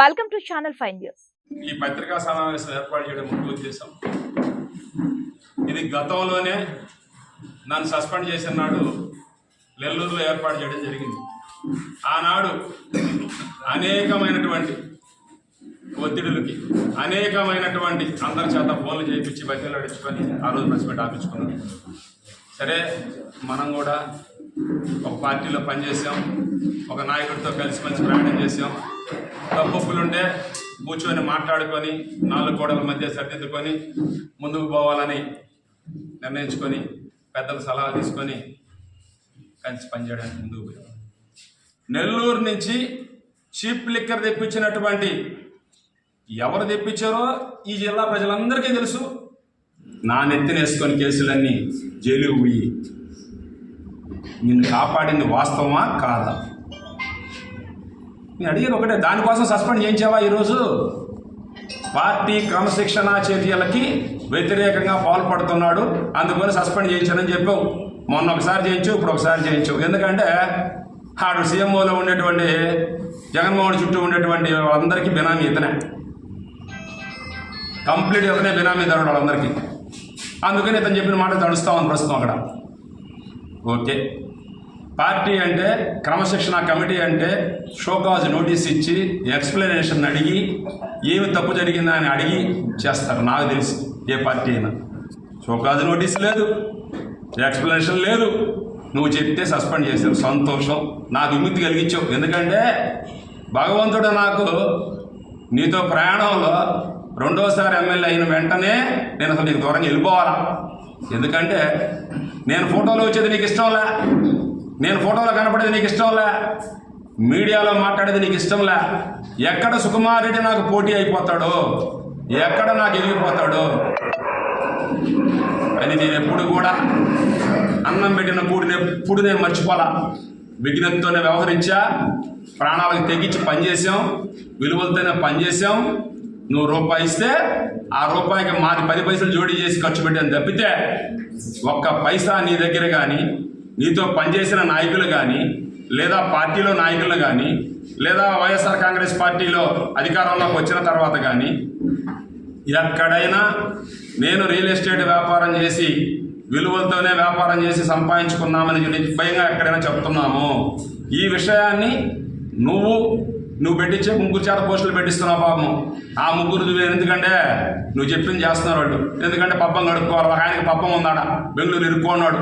Welcome to channel five news ఈ పత్రికా సమావేశం ఏర్పాటు చేయడం ముఖ్య ఉద్దేశం. ఇది గతంలోనే నన్ను సస్పెండ్ చేసిన నాడు నెల్లూరులో ఏర్పాటు చేయడం జరిగింది. ఆనాడు అనేకమైనటువంటి ఒత్తిడులకి అనేకమైనటువంటి అందరి చేత ఫోన్లు చేయించి బతిలో అడుచుకొని ఆ రోజు ప్రెస్ మీట్ ఆపించుకున్నాం. సరే మనం కూడా ఒక పార్టీలో పనిచేసాం ఒక నాయకుడితో కలిసి మంచి ప్రయాణం చేసాం. తప్పులుండే కూర్చొని మాట్లాడుకొని నాలుగు గోడల మధ్య సర్దిద్దుకొని ముందుకు పోవాలని నిర్ణయించుకొని పెద్దల సలహా తీసుకొని కలిసి పనిచేయడానికి ముందుకు పోయాం. నెల్లూరు నుంచి చీప్ లిక్కర్ తెప్పించినటువంటి ఎవరు తెప్పించారో ఈ జిల్లా ప్రజలందరికీ తెలుసు. నా నెత్తినేసుకొని కేసులన్నీ జైలుకు పోయి. నిన్ను కాపాడింది వాస్తవమా? కాదా? నేను అడిగేది ఒకటే దానికోసం సస్పెండ్ చేయించావా ఈరోజు? పార్టీ క్రమశిక్షణ చర్యలకి వ్యతిరేకంగా పాల్పడుతున్నాడు అందుకని సస్పెండ్ చేయించానని చెప్పావు. మొన్న ఒకసారి చేయించు ఇప్పుడు ఒకసారి చేయించు ఎందుకంటే ఆడు సీఎంఓలో ఉండేటువంటి జగన్మోహన్ చుట్టూ ఉండేటువంటి వాళ్ళందరికీ బినామీ ఇతనే. కంప్లీట్ ఇతనే బినామీ ధరడు వాళ్ళందరికీ. అందుకని ఇతను చెప్పిన మాట తడుస్తా ఉంది ప్రస్తుతం అక్కడ. ఓకే. పార్టీ అంటే క్రమశిక్షణ కమిటీ అంటే షోకాజ్ నోటీస్ ఇచ్చి ఎక్స్ప్లెనేషన్ అడిగి ఏమి తప్పు జరిగిందా అని అడిగి చేస్తారు. నాకు తెలిసి ఏ పార్టీ అయినా. షోకాజ్ నోటీస్ లేదు ఎక్స్ప్లెనేషన్ లేదు. నువ్వు చెప్తే సస్పెండ్ చేశావు సంతోషం. నాకు విముక్తి కలిగించావు. ఎందుకంటే భగవంతుడు నాకు నీతో ప్రయాణంలో రెండోసారి ఎమ్మెల్యే అయిన వెంటనే నేను అసలు నీకు దూరంగా వెళ్ళిపోవాలా? ఎందుకంటే నేను ఫోటోలో వచ్చేది నీకు ఇష్టంలే. నేను ఫోటోలో కనపడేది నీకు ఇష్టంలే మీడియాలో మాట్లాడేది నీకు ఇష్టంలే ఎక్కడ సుకుమార్ రెడ్డి నాకు పోటీ అయిపోతాడో ఎక్కడ నాకు ఎదిగిపోతాడో అని నేను ఎప్పుడు కూడా అన్నం పెట్టిన కూడిని ఎప్పుడు నేను మర్చిపోలా. విఘ్నతతోనే వ్యవహరించా ప్రాణాలకు తెగించి పనిచేసాం విలువలతోనే పనిచేసాం నువ్వు రూపాయి ఇస్తే ఆ రూపాయికి మాది పది పైసలు జోడీ చేసి ఖర్చు పెట్టాను తప్పితే ఒక్క పైసా నీ దగ్గర కానీ నీతో పనిచేసిన నాయకులు కానీ లేదా పార్టీలో నాయకులు కానీ లేదా వైఎస్ఆర్ కాంగ్రెస్ పార్టీలో అధికారంలోకి వచ్చిన తర్వాత కానీ ఎక్కడైనా నేను రియల్ ఎస్టేట్ వ్యాపారం చేసి విలువలతోనే వ్యాపారం చేసి సంపాదించుకున్నామని నిర్భయంగా ఎక్కడైనా చెప్తున్నాము ఈ విషయాన్ని నువ్వు నువ్వు పెట్టించే ముగ్గురు చేత పోస్టులు పెట్టిస్తున్నావు పాపం. ఆ ముగ్గురు నువ్వు ఎందుకంటే నువ్వు చెప్పింది చేస్తున్నారు వాళ్ళు. ఎందుకంటే పప్పం గడుపుకోవాలి ఆయనకి పప్పం ఉందాడ బెంగళూరు ఇరుక్కున్నాడు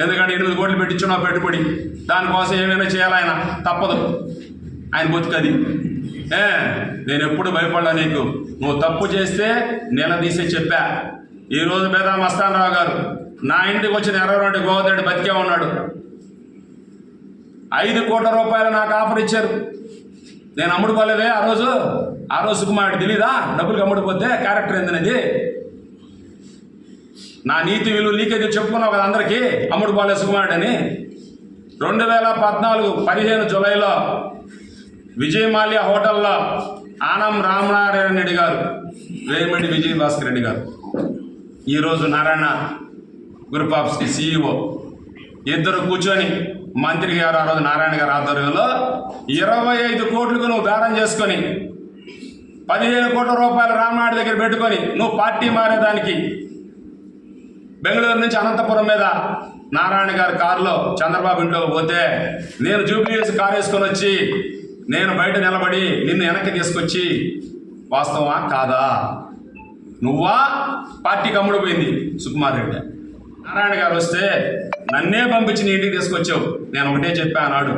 ఎందుకంటే ఎనిమిది కోట్లు పెట్టించున్నావు పెట్టుబడి. దానికోసం ఏమైనా చేయాలి ఆయన? తప్పదు. ఆయన బతుకది. ఏ నేను ఎప్పుడు భయపడ్డా నీకు? నువ్వు తప్పు చేస్తే నిలదీసే చెప్పా. ఈరోజు రోజు పేద మస్తాన్ రావు గారు నా ఇంటికి వచ్చిన ఇరవై రెండు బతికే ఉన్నాడు. ఐదు కోట్ల రూపాయలు నాకు ఆఫర్ ఇచ్చారు. నేను అమ్ముడుకోలేదే ఆ రోజు? ఆ రోజు సుకుమారుడు తెలీదా? డబ్బులకు అమ్ముడుపోతే క్యారెక్టర్ ఏందనేది? నా నీతి విలువ నీకైతే చెప్పుకున్నావు కదా అందరికీ? అమ్ముడు బాలేసుకుమారుడు అని రెండు వేల పద్నాలుగు పదిహేను జూలైలో విజయమాల్య హోటల్లో ఆనం రామనారాయణ రెడ్డి గారు వేమిరెడ్డి విజయ భాస్కర్ రెడ్డి గారు ఈరోజు నారాయణ గ్రూప్ ఆఫ్ సిఇఓ ఇద్దరు కూర్చొని మంత్రి గారు ఆ రోజు నారాయణ గారు ఆధ్వర్యంలో ఇరవై ఐదు కోట్లకు నువ్వు బేరం చేసుకొని పదిహేను కోట్ల రూపాయలు రామనాయుడు దగ్గర పెట్టుకొని నువ్వు పార్టీ మారేదానికి బెంగళూరు నుంచి అనంతపురం మీద నారాయణ గారి కారులో చంద్రబాబు ఇంట్లో పోతే నేను జూబ్లీస్ కారు వేసుకొని వచ్చి నేను బయట నిలబడి నిన్ను వెనక్కి తీసుకొచ్చి వాస్తవా కాదా? నువ్వా? పార్టీ కమ్ముడు పోయింది సుకుమార్ రెడ్డి. నారాయణ గారు వస్తే నన్నే పంపించి నీ ఇంటికి తీసుకొచ్చావు. నేను ఒకటే చెప్పా అన్నాడు.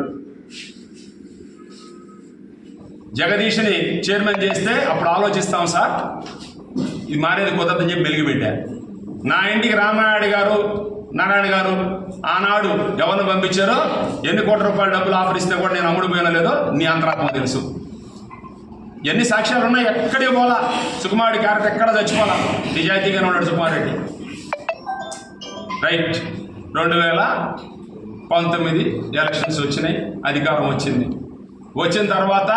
జగదీష్ని చైర్మన్ చేస్తే అప్పుడు ఆలోచిస్తాం సార్. ఇది మారేది కుదరదని చెప్పి వెలిగిపెట్టా నా ఇంటికి రామనాయుడు గారు నారాయణ గారు ఆనాడు ఎవరిని పంపించారో ఎన్ని కోట్ల రూపాయల డబ్బులు ఆఫర్ ఇస్తే కూడా నేను అమ్ముడు పోయినా లేదో నీ అంతరాత్మ తెలుసు. ఎన్ని సాక్ష్యాలు ఉన్నాయి ఎక్కడికి పోలా సుకుమారుడి క్యారెక్టర్ ఎక్కడ చచ్చిపోలా నిజాయితీగానే ఉన్నాడు సుకుమారెడ్డి రైట్. రెండు వేల పంతొమ్మిది ఎలక్షన్స్ వచ్చినాయి అధికారం వచ్చింది. వచ్చిన తర్వాత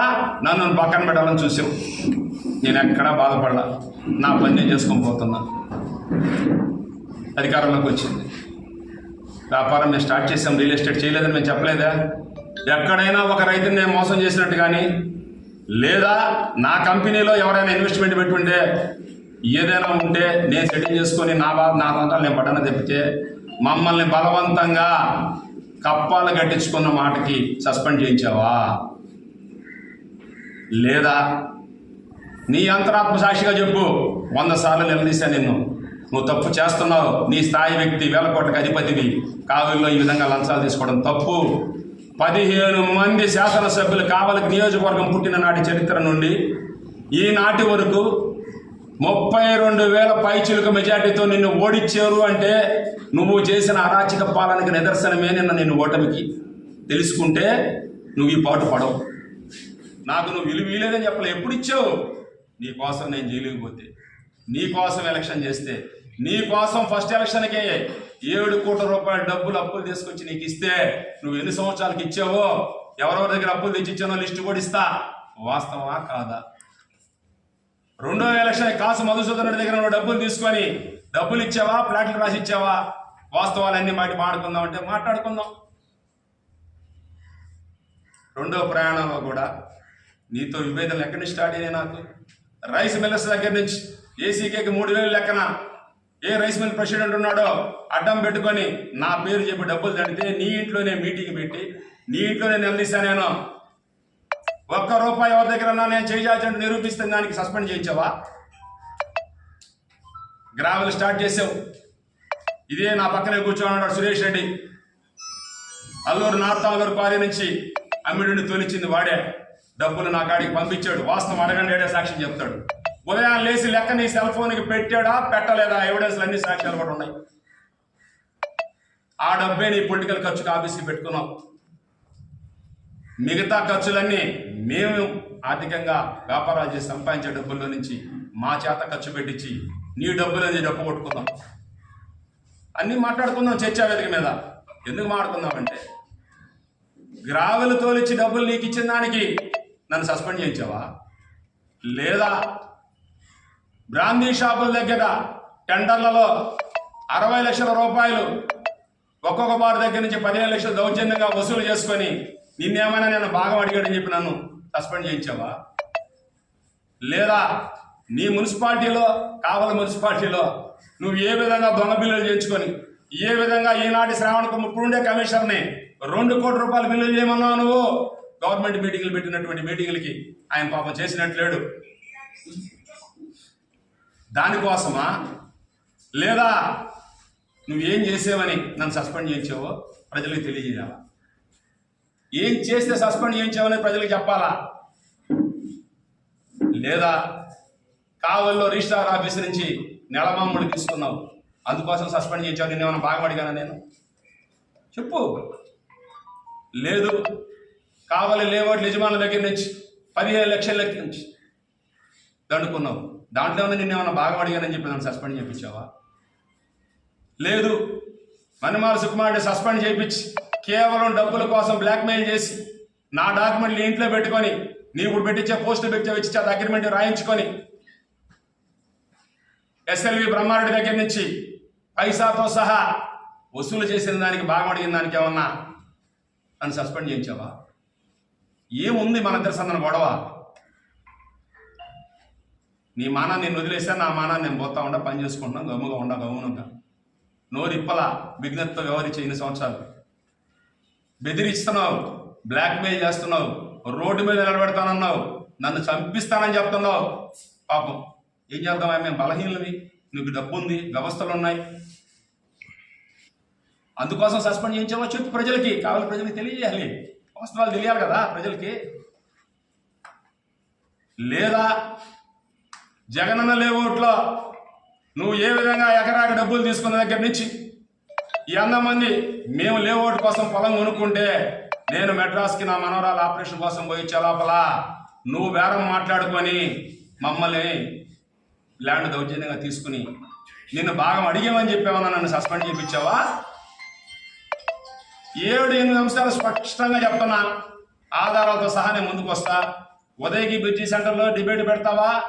నన్ను పక్కన పెట్టాలని చూసాం నేను ఎక్కడా బాధపడలా. నా పని నేను చేసుకొని పోతున్నా. అధికారంలోకి వచ్చింది. వ్యాపారం మేము స్టార్ట్ చేసాం రియల్ ఎస్టేట్ చేయలేదని మేము చెప్పలేదా? ఎక్కడైనా ఒక రైతుని నేను మోసం చేసినట్టు కానీ లేదా నా కంపెనీలో ఎవరైనా ఇన్వెస్ట్మెంట్ పెట్టుంటే ఏదైనా ఉంటే నేను సెటిల్ చేసుకొని నా బాధ నా తంటాలు నేను పడ్డాను చెప్తే మమ్మల్ని బలవంతంగా కప్పాలు కట్టించుకున్న మాటకి సస్పెండ్ చేయించావా? లేదా నీ అంతరాత్మ సాక్షిగా చెప్పు వంద సార్లు నిలదీశా నిన్ను. నువ్వు తప్పు చేస్తున్నావు. నీ స్థాయి వ్యక్తి వేలకోటకు అధిపతివి. కావుల్లో ఈ విధంగా లంచాలు తీసుకోవడం తప్పు. పదిహేను మంది శాసనసభ్యులు కావలికి నియోజకవర్గం పుట్టిన నాటి చరిత్ర నుండి ఈనాటి వరకు ముప్పై రెండు వేల పైచులకు మెజార్టీతో నిన్ను ఓడించారు అంటే నువ్వు చేసిన అరాచక పాలనకి నిదర్శనమే నిన్న నిన్ను ఓటమికి. తెలుసుకుంటే నువ్వు ఈ పాటు పడవు. నాకు నువ్వు విలువ ఇవ్వలేదని చెప్పలే. ఎప్పుడు ఇచ్చావు? నీ కోసం నేను జైలుకి పోతే. నీ కోసం ఎలక్షన్ చేస్తే. నీ కోసం ఫస్ట్ ఎలక్షన్కే ఏడు కోట్ల రూపాయల డబ్బులు అప్పులు తీసుకొచ్చి నీకు ఇస్తే నువ్వు ఎన్ని సంవత్సరాలకి ఇచ్చావో ఎవరెవరి దగ్గర అప్పులు తెచ్చిచ్చానో లిస్టు కూడా ఇస్తా. వాస్తవా కాదా? రెండో ఎలక్షన్ కాసు మధుసూదన్ రెడ్డి దగ్గర నువ్వు డబ్బులు తీసుకొని డబ్బులు ఇచ్చావా ప్లాట్లు రాసి ఇచ్చావా వాస్తవాలన్నీ మాట మాట్లాడుకుందాం అంటే మాట్లాడుకుందాం. రెండో ప్రయాణంలో కూడా నీతో విభేదనలు ఎక్కడి నుంచి స్టార్ట్ అయినాయి నాకు? రైస్ మిల్లర్స్ దగ్గర నుంచి ఏసీకేకి మూడు వేలు లెక్కన ఏ రైస్ మిల్ ప్రెసిడెంట్ ఉన్నాడో అడ్డం పెట్టుకొని నా పేరు చెప్పి డబ్బులు తడితే నీ ఇంట్లోనే మీటింగ్ పెట్టి నీ ఇంట్లోనే నిలదీశా నేను. ఒక్క రూపాయి ఎవరి దగ్గర ఉన్నా నేను చేయాల్సి నిరూపిస్తే దానికి సస్పెండ్ చేయించావా? గ్రావెల్ స్టార్ట్ చేసావు. ఇదే నా పక్కనే కూర్చోన్నాడు సురేష్ రెడ్డి. అల్లూరు నార్త్ అల్లూరు క్వారీ నుంచి అమ్మిడిని తొలిచింది వాడే. డబ్బులు నా కాడికి పంపించాడు. వాస్తవం అడగండి సాక్షి సాక్ష్యం చెప్తాడు. ఉదయం లేచి లెక్క నీ సెల్ ఫోన్కి పెట్టాడా పెట్టలేదా? ఎవిడెన్స్లు అన్ని సాక్ష్యాలు కూడా ఉన్నాయి. ఆ డబ్బే నీ పొలిటికల్ ఖర్చుకు ఆఫీస్కి పెట్టుకున్నావు మిగతా ఖర్చులన్నీ మేము ఆర్థికంగా వ్యాపారాలు చేసి సంపాదించే డబ్బుల్లో నుంచి మా చేత ఖర్చు పెట్టించి నీ డబ్బులని డబ్బు కొట్టుకుందాం అన్నీ మాట్లాడుకుందాం చర్చా వేదిక మీద. ఎందుకు మాట్లాడుకుందామంటే గ్రావెలు తోలిచ్చి డబ్బులు నీకు ఇచ్చిన దానికి నన్ను సస్పెండ్ చేయించావా? లేదా బ్రాందీ షాపుల దగ్గర టెండర్లలో అరవై లక్షల రూపాయలు ఒక్కొక్క బార్ దగ్గర నుంచి పదిహేను లక్షలు దౌర్జన్యంగా వసూలు చేసుకొని నిన్నేమైనా నేను భాగం అడిగాడని చెప్పి నన్ను సస్పెండ్ చేయించావా? లేదా నీ మున్సిపాలిటీలో కావల మున్సిపాలిటీలో నువ్వు ఏ విధంగా దొంగ బిల్లులు చేయించుకొని ఏ విధంగా ఈనాటి శ్రావణకు ఇప్పుడుండే కమిషనర్ని రెండు కోట్ల రూపాయలు బిల్లులు చేయమన్నావు నువ్వు? గవర్నమెంట్ మీటింగ్లు పెట్టినటువంటి మీటింగ్లకి ఆయన పాపం చేసినట్లేడు. దానికోసమా? లేదా నువ్వేం చేసావని నన్ను సస్పెండ్ చేయించావో ప్రజలకు తెలియజేయాలా? ఏం చేస్తే సస్పెండ్ చేయించావని ప్రజలకు చెప్పాలా? లేదా కావల్లో రిజిస్ట్రార్ ఆఫీస్ నుంచి నెలమమ్ముడు తీసుకున్నావు. అందుకోసం సస్పెండ్ చేయించావు. నేను ఏమైనా బాగా అడిగానా నేను? చెప్పు. లేదు. కావాలి లేఅవుట్ యజమానుల దగ్గర నుంచి పదిహేను లక్షల దగ్గర నుంచి. దండుకున్నావు. దాంట్లో ఉన్న ఏమైనా బాగా అడిగానని చెప్పి నన్ను సస్పెండ్ చేయించావా? లేదు. మణిమాల సుకుమారుని సస్పెండ్ చేయించి కేవలం డబ్బుల కోసం బ్లాక్మెయిల్ చేసి నా డాక్యుమెంట్లు ఇంట్లో పెట్టుకొని నీవు పెట్టించే పోస్టులు పెట్టి అది అగ్రిమెంట్ రాయించుకొని ఎస్ఎల్వి బ్రహ్మారెడ్డి దగ్గర నుంచి పైసాతో సహా వసూలు చేసిన దానికి బాగా అడిగిన దానికి ఏమన్నా నన్ను సస్పెండ్ చేయించావా? ఏముంది? మన ఇద్దరి సందన గొడవ. నీ మానాన్ని నేను వదిలేస్తే నా మానాన్ని నేను పోతా ఉండా పని చేసుకుంటున్నా గమ్ముగా ఉండా గమ్మునుగా నోరిప్పల విఘ్నతతో వ్యవహరించే ఇన్ని సంవత్సరాలు? బెదిరిస్తున్నావు బ్లాక్మెయిల్ చేస్తున్నావు రోడ్డు మీద నిలబెడతానన్నావు నన్ను చంపిస్తానని చెప్తున్నావు. పాపం. ఏం చేద్దామా మేము బలహీనవి నీకు డబ్బు ఉంది వ్యవస్థలు ఉన్నాయి అందుకోసం సస్పెండ్ చేయించావో చెప్పు ప్రజలకి? కావాలి ప్రజలకి తెలియజేయాలి. వాస్తవాలు తెలియాలి కదా ప్రజలకి. లేదా జగనన్న లేఅవుట్లో నువ్వు ఏ విధంగా ఎకరాకి డబ్బులు తీసుకున్న దగ్గర నుంచి? ఎంతమంది మేము లేఅవుట్ కోసం పొలం కొనుక్కుంటే నేను మెడ్రాస్కి నా మనవరాల ఆపరేషన్ కోసం పోయి లోపల నువ్వు బేరం మాట్లాడుకొని మమ్మల్ని ల్యాండ్ దౌర్జన్యంగా తీసుకుని నిన్ను భాగం అడిగామని చెప్పామన్నా నన్ను సస్పెండ్ చేయించావా? ఏడు ఎనిమిది అంశాలు స్పష్టంగా చెప్తున్నా. ఆధారాలతో సహా నేను ముందుకు వస్తా ఉదయగి బ్రిడ్జి సెంటర్లో డిబేట్ పెడతావా?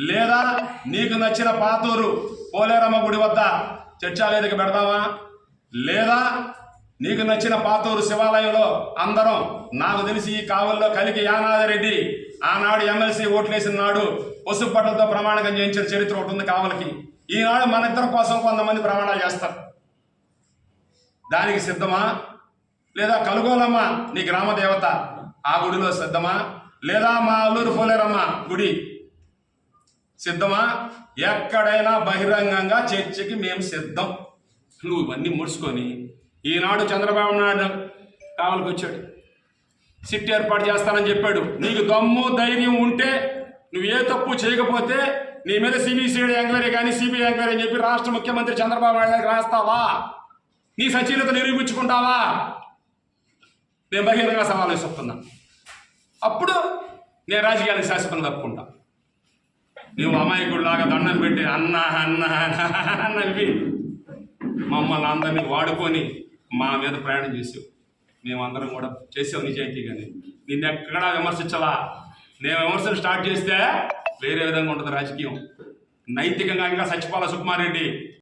లేదా నీకు నచ్చిన పాతూరు పోలేరమ్మ గుడి వద్ద చర్చా పెడదామా పెడతావా? లేదా నీకు నచ్చిన పాతూరు శివాలయంలో అందరం నాకు తెలిసి ఈ కావల్లో కలికి యానాదిరెడ్డి ఆనాడు ఎమ్మెల్సీ ఓట్లేసిన నాడు పసుపు పట్టలతో ప్రమాణకం చేయించిన చరిత్ర ఒకటి ఉంది కావలకి. ఈనాడు మన ఇద్దరి కోసం కొంతమంది ప్రమాణాలు చేస్తారు. దానికి సిద్ధమా? లేదా కలుగోలమ్మ నీ గ్రామ దేవత ఆ గుడిలో సిద్ధమా? లేదా మా అల్లూరు పోలేరమ్మ గుడి సిద్ధమా? ఎక్కడైనా బహిరంగంగా చర్చకి మేము సిద్ధం. నువ్వు ఇవన్నీ ముడుచుకొని ఈనాడు చంద్రబాబు నాయుడు కావాలకు వచ్చాడు. సిట్ ఏర్పాటు చేస్తానని చెప్పాడు. నీకు దమ్ము ధైర్యం ఉంటే నువ్వు ఏ తప్పు చేయకపోతే నీ మీద సిబిసిఐడి ఎంక్వైరీ కానీ సిబిఐ ఎంక్వైరీ అని చెప్పి రాష్ట్ర ముఖ్యమంత్రి చంద్రబాబు నాయుడు గారికి రాస్తావా? నీ సచీలత నిరూపించుకుంటావా? నేను బహిరంగ సమావేశం అప్పుడు నేను రాజకీయానికి శాశ్వతం తప్పుకుంటా నువ్వు అమాయకుడిలాగా దండం పెట్టి అన్న అన్న అన్న మమ్మల్ని అందరినీ వాడుకొని మా మీద ప్రయాణం చేసావు. మేమందరం కూడా చేసావు నిజాయితీగానే నిన్ను ఎక్కడా విమర్శించాలా. నేను విమర్శలు స్టార్ట్ చేస్తే వేరే విధంగా ఉంటుంది రాజకీయం. నైతికంగా ఇంకా సచిపాల సుకుమారెడ్డి